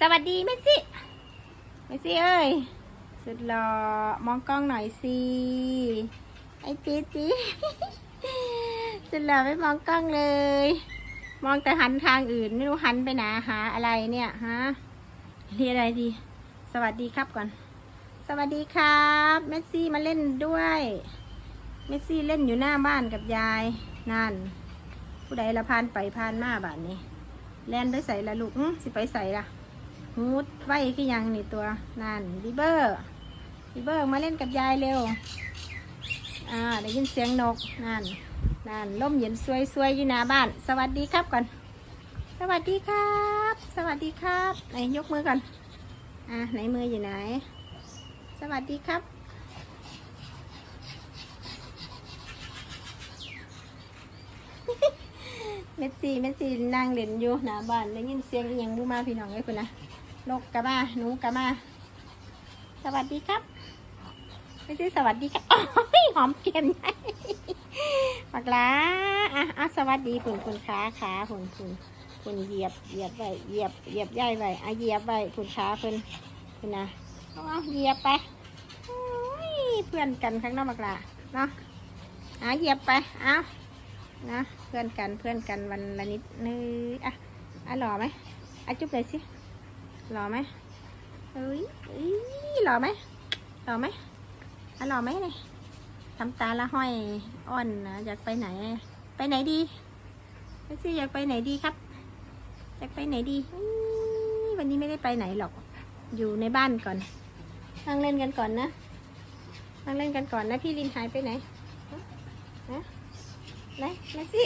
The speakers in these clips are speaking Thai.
สวัสดีเมซี่เมซี่เอ้ย สุดหล่อมองกล้องหน่อยสิไอ้จีจีสุดหล่อไม่มองกล้องเลย มองแต่หันทางอื่นไม่รู้หันไปไหนหาอะไรเนี่ยฮะเรียกอะไรดี สวัสดีครับก่อน สวัสดีครับเมซี่มาเล่นด้วยเมซี่เล่นอยู่หน้าบ้านกับยายนั่น ผู้ใดละพานไปพานมาบ้านนี้แล่นไปใส่ละลูกสิไปใส่ละ ฮูดไว้คือหยังนี่ตัว นั่นบีเบอร์บีเบอร์มาเล่นกับยายเร็ว อ่าได้ยินเสียงนก นั่น นั่นล่มเย็นสวยๆอยู่หน้าบ้าน สวัสดีครับก่อน สวัสดีครับ สวัสดีครับไหนยกมือก่อน อ่าไหนมืออยู่ไหน สวัสดีครับเมสซี่เมสซี่นั่งเล่นอยู่หน้าบ้านได้ยินเสียงอีหยังบูมาพี่น้องเอ้ยคุณนะ นกกะมาหนูกะมา สวัสดีครับเมสซี่สวัสดีครับโอ้ยหอมเค็มปักลาอะอะสวัสดีคุณคุณขาขาคุณคุณคุณเหยียบเหยียบไว้เหยียบเหยียบย่ายไว้อะเหยียบไว้คุณขาคุณคุณนะเอาเอาเหยียบไปโอ้ยเพื่อนกันข้างนอกปักลาเนาะอะเหยียบไปเอานะเพื่อนกันเพื่อนกันวันละนิดนึงอะอะหล่อไหมอะจุ๊บเลยสิ หล่อไหมเอ้ยเอ้ยหล่อไหมหล่อไหมอะหล่อไหมเนี่ยทำตาละห้อยอ่อนนะอยากไปไหน ไปไหนดีเมสซี่อยากไปไหนดีครับอยากไปไหนดีอื้อวันนี้ไม่ได้ไปไหนหรอก อยู่ในบ้านก่อนนั่งเล่นกันก่อนนะนั่งเล่นกันก่อนนะพี่ลินหายไปไหนฮะไหนแมสซี่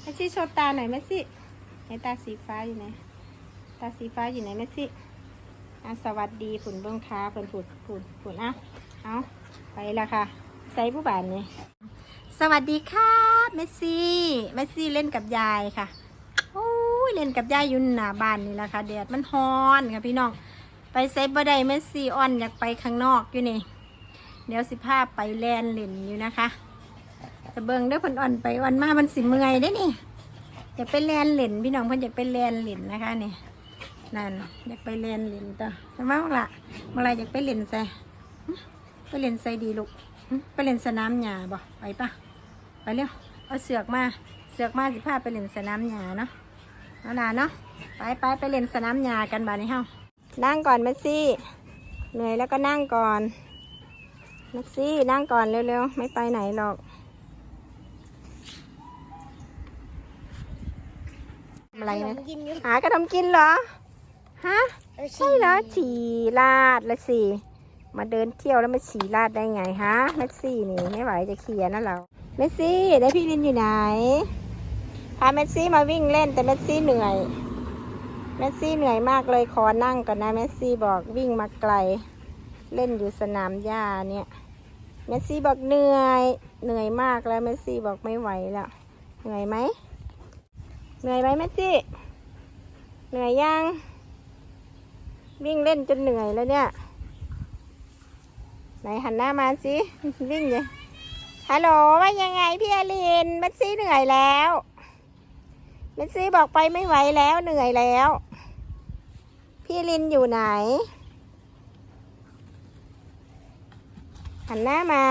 แมสซี่โชว์ตาหน่อยแมสซี่ไหนตาสีฟ้าอยู่ไหน ตาสีฟ้าอยู่ไหนแมสซี่อะสวัสดีผุนเบื้องค้าผุนผุดผุนผุนอะเอาไปละค่ะใส่ผู้บานนี่สวัสดีครับเมสซี่เมสซี่เล่นกับยายค่ะโอ้ยเล่นกับยายอยุ่หน้าบ้านนี่แหละค่ะแดดมันฮ้อนค่ะพี่น้องไปเซบ่ได้เมสซี่อ่อนอยากไปข้างนอกอยู่นี่เดี๋ยวสิพาไปแลนเล่นอยู่นะคะแต่เบิงเด้อเพิ่นอ่อนไปอ่อนมามันสิเมื่อยเด้นี่อยากไปแลนเหล่นพี่น้องเพิ่นอยากไปแลนเหล่นนะคะนี่ นั่นอยากไปแลนเหล่นต่อใช่ไหมว่าล่ะเมื่อไรอยากไปเล่นใส่หึไปเล่นใส่ดีลูกหึไปเล่นสนามหญ้าบ่ไปปะไปเร็วเอาเสือกมาเสือกมาสิพาไปเล่นสนามหญ้าเนาะเอาล่ะเนาะไปไปไปเล่นสนามหญ้ากันบ้านี้เฮานั่งก่อนเมสซี่เหนื่อยแล้วก็นั่งก่อนเมสซี่นั่งก่อนเร็วๆไม่ไปไหนหรอกทำอะไรนะกินอยู่หากระทำกินเหรอ ฮะใช่เหรอฉี่ลาดละสิมาเดินเที่ยวแล้วมาฉี่ลาดได้ไงฮะเมสซี่นี่ไม่ไหวจะเคลียร์นะเราเมสซี่ได้พี่ลินอยู่ไหนพาเมสซี่มาวิ่งเล่นแต่เมสซี่เหนื่อยเมสซี่เหนื่อยมากเลยขอนั่งก่อนนะเมสซี่บอกวิ่งมาไกล เล่นอยู่สนามหญ้าเนี่ยเมสซี่บอกเหนื่อยเหนื่อยมากแล้วเมสซี่บอกไม่ไหวแล้วเหนื่อยไหมเหนื่อยไหมแม่ซี่เหนื่อยยัง วิ่งเล่นจนเหนื่อยแล้วเนี่ย ไหนหันหน้ามาสิ วิ่งเลยฮัลโหลว่ายังไงพี่อลินแม่ซี่เหนื่อยแล้วแม่ซี่บอกไปไม่ไหวแล้วเหนื่อยแล้ว พี่ลินอยู่ไหน หันหน้ามา